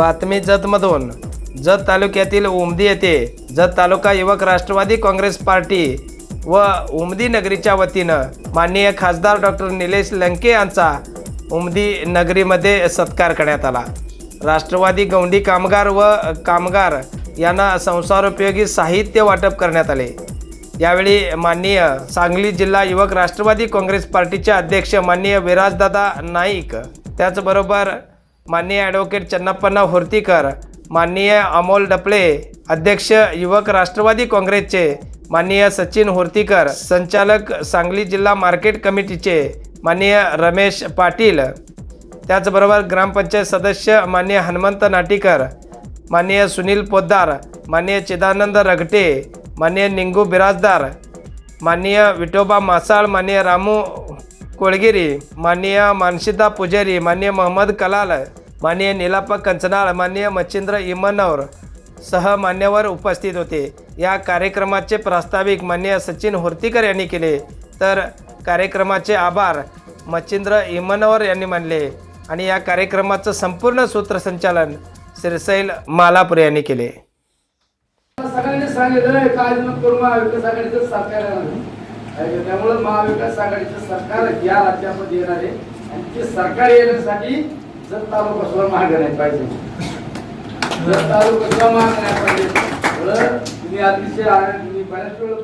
बातमी जतमधून. जत तालुक्यातील उमदी येथे जत तालुका युवक राष्ट्रवादी काँग्रेस पार्टी व उमदी नगरीच्या वतीनं माननीय खासदार डॉक्टर निलेश लंके यांचा उमदी नगरीमध्ये सत्कार करण्यात आला. राष्ट्रवादी गौंडी कामगार व कामगार यांना संसारोपयोगी साहित्य वाटप करण्यात आले. यावेळी माननीय सांगली जिल्हा युवक राष्ट्रवादी काँग्रेस पार्टीचे अध्यक्ष माननीय विराजदादा नाईक त्याचबरोबर माननीय ॲडव्होकेट चन्नप्पन्ना होर्तीकर माननीय अमोल डपळे अध्यक्ष युवक राष्ट्रवादी काँग्रेसचे माननीय सचिन होर्तीकर संचालक सांगली जिल्हा मार्केट कमिटीचे माननीय रमेश पाटील. त्याचबरोबर ग्रामपंचायत सदस्य माननीय हनुमंत नाटीकर माननीय सुनील पोद्दार माननीय चिदानंद रगटे माननीय निंगू बिराजदार माननीय विठोबा मासाळ माननीय रामू कोळगिरी माननीय मानशिता पुजारी माननीय मोहम्मद कलाल माननीय निलाप्पा कंचनाळ माननीय मच्छिंद्र इमनवर सह मान्यवर उपस्थित होते. या कार्यक्रमाचे प्रास्ताविक माननीय सचिन होर्तीकर यांनी केले. तर कार्यक्रमाचे आभार मच्छिंद्र इमनवर यांनी मानले आणि या कार्यक्रमाचं संपूर्ण सूत्रसंचालन सिरसैल मालापूर यांनी केले. सगळ्यांनी सांगितलं काय न करू महाविकास आघाडीचं सरकार आहे महाविकास आघाडीचं सरकार या राज्यामध्ये येणार आहे. आणि ते सरकार येण्यासाठी जर तालुका सुद्धा महाग नाही पाहिजे. जर तालुका सुद्धा महाग नाही पाहिजे तर तुम्ही अतिशय आनंद- तुम्ही बऱ्याच वेळ